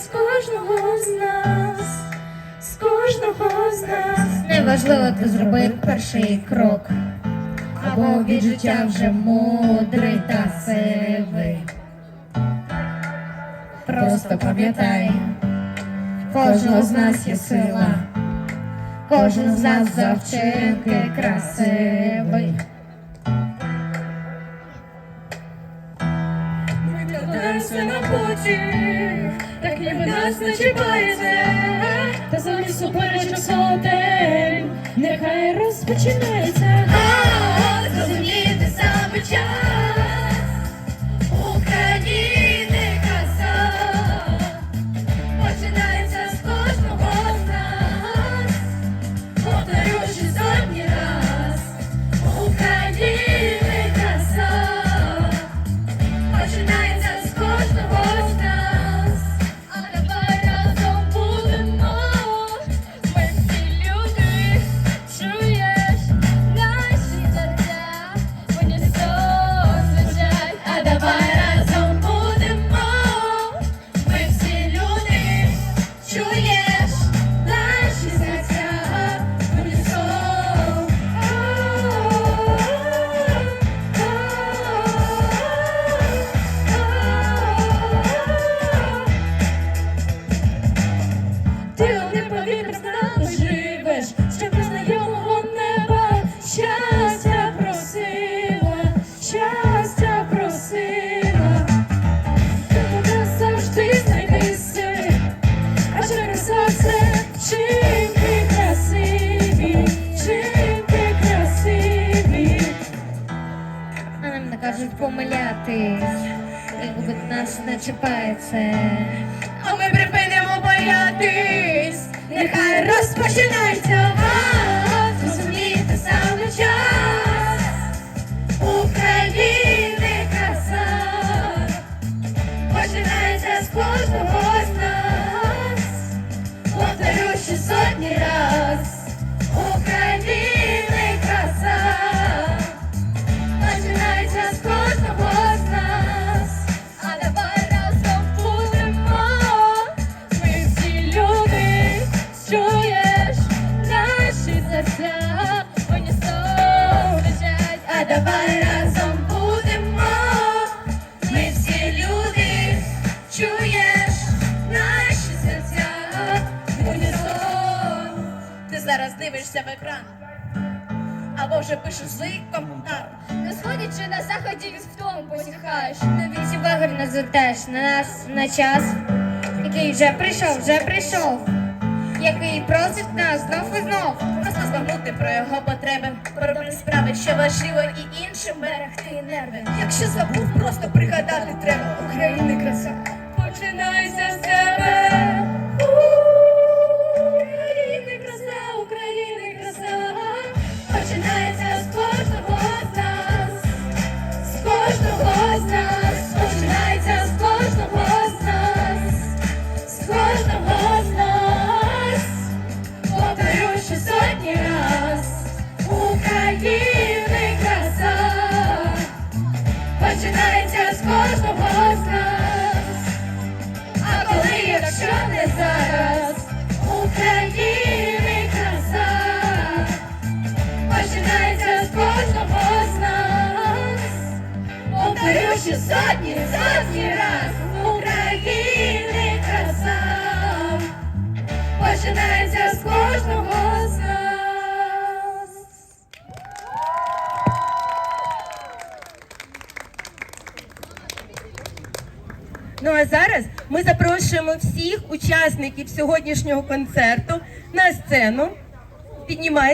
з кожного з нас, з кожного з нас. Неважливо, ти зробив перший крок, або від життя вже мудрий та сивий. Просто пам'ятай, кожного з нас є сила, кожен з нас завчинки красивий. Викладаємося на путі, так ніби нас не чіпається, Та замість суперечок сотень, нехай розпочинається. Нас не чіпається. А ми припинимо боятись, нехай розпочинається Ти зараз дивишся в екран. Або вже пишеш злий коментар. На сході чи на заході від втому посіхаєш. На віці вагар не звертаєш на нас на час, який вже прийшов, вже прийшов, який просить нас знов і знов. Просто збагнути про його потреби, про справи, що важливо, і іншим берегти нерви. Якщо забув, просто пригадати треба України краса. Починається Починається з кожного з нас, з кожного з нас, Ще сотні, сотні раз України краса починається з кожного з нас. Ну а зараз ми запрошуємо всіх учасників сьогоднішнього концерту на сцену. Піднімайте.